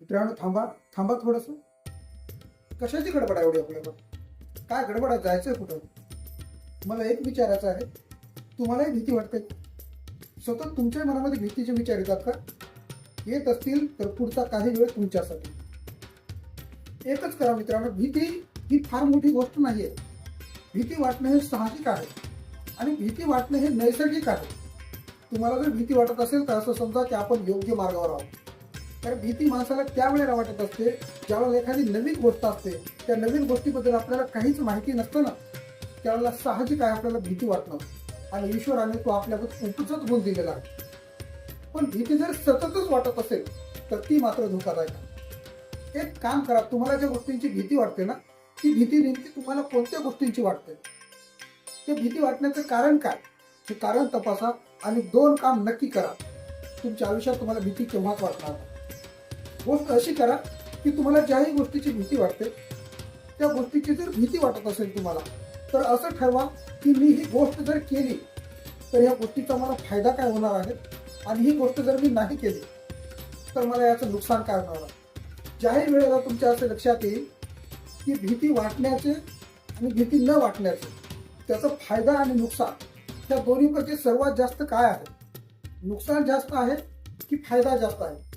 मित्रांनो थांबा थांबा थोडंसं. कशाची गडबड आहे एवढी आपल्याकडं काय गडबड आहे? जायचं कुठं? मला एक विचारायचं आहे. तुम्हालाही भीती वाटते? सतत तुमच्या मनामध्ये भीतीचे विचार येतात का? येत असतील तर पुढचा काही वेळ तुमच्यासाठी. एकच करा मित्रांनो भीती ही फार मोठी गोष्ट नाही आहे भीती वाटणं हे साहजिक आहे. आणि भीती वाटणं हे नैसर्गिक आहे. तुम्हाला जर भीती वाटत असेल तर असं समजा की आपण योग्य मार्गावर आहोत. कारण भीती माणसाला त्यावेळेला वाटत असते ज्यावेळेला एखादी नवीन गोष्ट असते. त्या नवीन गोष्टीबद्दल आपल्याला काहीच माहिती नसतं ना. त्यावेळेला साहजिक आहे आपल्याला भीती वाटणं. आणि ईश्वराने तो आपल्यावर उपजत गुण दिलेला आहे. पण भीती जर सततच वाटत असेल तर ती मात्र धोकादायक एक काम करा तुम्हाला ज्या गोष्टींची भीती वाटते ना ती भीती नेमकी तुम्हाला कोणत्या गोष्टींची वाटते? ते भीती वाटण्याचं कारण काय? हे कारण तपासा आणि दोन काम नक्की करा. तुमच्या आयुष्यात तुम्हाला भीती केव्हाच वाटणार नाही. गोष्ट अशी करा की तुम्हाला ज्याही गोष्टीची भीती वाटते त्या गोष्टीची जर भीती वाटत असेल तुम्हाला तर असं ठरवा की मी ही गोष्ट जर केली तर या गोष्टीचा मला फायदा काय होणार आहे? आणि ही गोष्ट जर मी नाही केली तर मला याचं नुकसान काय होणार आहे? ज्याही वेळेला तुमच्या असं लक्षात येईल की भीती वाटण्याचे आणि भीती न वाटण्याचे त्याचा फायदा आणि नुकसान त्या दोन्हीपैकी सर्वात जास्त काय आहे? नुकसान जास्त आहे की फायदा जास्त आहे?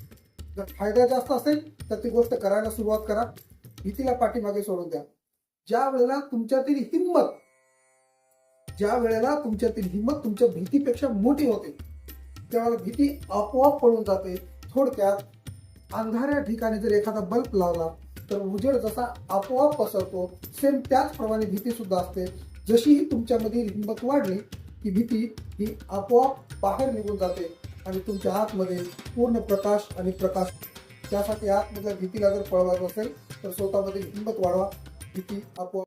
जर फायदा जास्त असेल तर ती गोष्ट करायला सुरुवात करा. भीतीला पाठीमागे सोडून द्या. ज्या वेळेला तुमच्यातील हिंमत ज्या वेळेला तुमच्यातील हिंमत तुमच्या भीतीपेक्षा मोठी होते त्यावेळेला भीती आपोआप पळून जाते. थोडक्यात अंधाऱ्या ठिकाणी जर एखादा बल्ब लावला तर उजेड जसा आपोआप पसरतो सेम त्याचप्रमाणे भीती सुद्धा असते. जशी ही तुमच्यामधील हिंमत वाढली की भीती ही आपोआप बाहेर निघून जाते. आणि तुमच्या आतमध्ये पूर्ण प्रकाश आणि प्रकाश. त्यासाठी आतमधल्या भीतीला जर पळवायचं असेल तर स्वतःमध्ये हिंमत वाढवा. भीती आपोआप